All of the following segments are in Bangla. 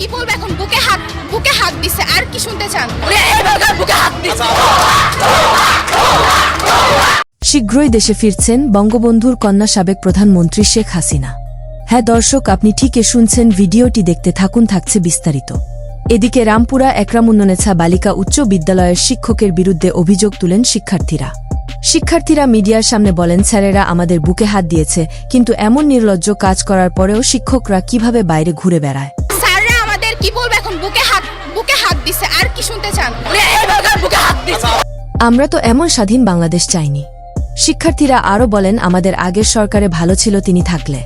কি বলব এখন? বুকে হাত বুকে হাত দিছে আর কি শুনতে চান? বুকে হাত দিছে। শীঘ্রই দেশে ফিরছেন বঙ্গবন্ধুর কন্যা সাবেক প্রধানমন্ত্রী শেখ হাসিনা। হ্যাঁ দর্শক আপনি ঠিকই শুনছেন ভিডিওটি দেখতে থাকুন থাকছে বিস্তারিত। এদিকে রামপুরা একরামুন্ননেছা বালিকা উচ্চ বিদ্যালয়ের শিক্ষকের বিরুদ্ধে অভিযোগ তুলেন শিক্ষার্থীরা। শিক্ষার্থীরা মিডিয়ার সামনে বলেন স্যারেরা আমাদের বুকে হাত দিয়েছে কিন্তু এমন নির্লজ্জ কাজ করার পরেও শিক্ষকরা কীভাবে বাইরে ঘুরে বেড়ায়? কি বলব এখন? বুকে হাত বুকে হাত দিছে। আর কি শুনতে চান? বুকে হাত দিছে। আমরা তো এমন স্বাধীন বাংলাদেশ চাইনি। শিক্ষার্থীরা আরও বলেন আমাদের আগের সরকারে ভালো ছিল তিনি থাকলে।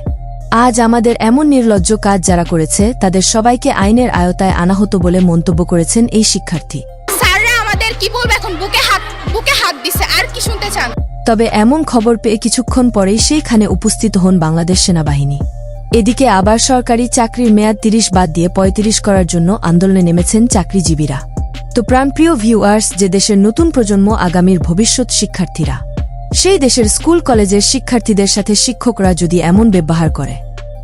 আজ আমাদের এমন নির্লজ্জ কাজ যারা করেছে তাদের সবাইকে আইনের আয়তায় আনা হতো বলে মন্তব্য করেছেন এই শিক্ষার্থী। স্যাররা আমাদের কি বলব এখন? বুকে হাত বুকে হাত দিছে। আর কি শুনতে চান? তবে এমন খবর পেয়ে কিছুক্ষণ পরেই সেইখানে উপস্থিত হন বাংলাদেশ সেনাবাহিনী। এদিকে আবার সরকারি চাকরির মেয়াদ তিরিশ বাদ দিয়ে ৩৫ করার জন্য আন্দোলনে নেমেছেন চাকরিজীবীরা। তো প্রাণপ্রিয় ভিউয়ার্স, যে দেশের নতুন প্রজন্ম আগামীর ভবিষ্যৎ শিক্ষার্থীরা, সেই দেশের স্কুল, কলেজের শিক্ষার্থীদের সাথে শিক্ষকরা যদি এমন ব্যবহার করে,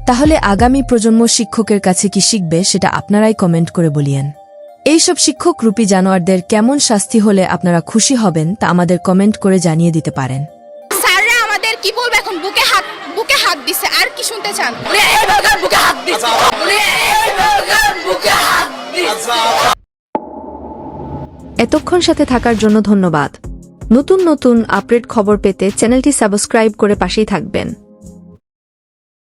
তাহলে আগামী প্রজন্ম শিক্ষকের কাছে কি শিখবে সেটা আপনারাই কমেন্ট করে বলিয়েন। এইসব শিক্ষক রূপী জানোয়ারদের কেমন শাস্তি হলে আপনারা খুশি হবেন তা আমাদের কমেন্ট করে জানিয়ে দিতে পারেন। কি বলব এখন? বুকে হাত বুকে হাত দিছে। আর কি শুনতে চান? উনি এইভাবে বুকে হাত দিছে। উনি এইভাবে বুকে হাত দিছে। এতক্ষণ সাথে থাকার জন্য ধন্যবাদ। নতুন নতুন আপডেট খবর পেতে চ্যানেলটি সাবস্ক্রাইব করে পাশেই থাকবেন।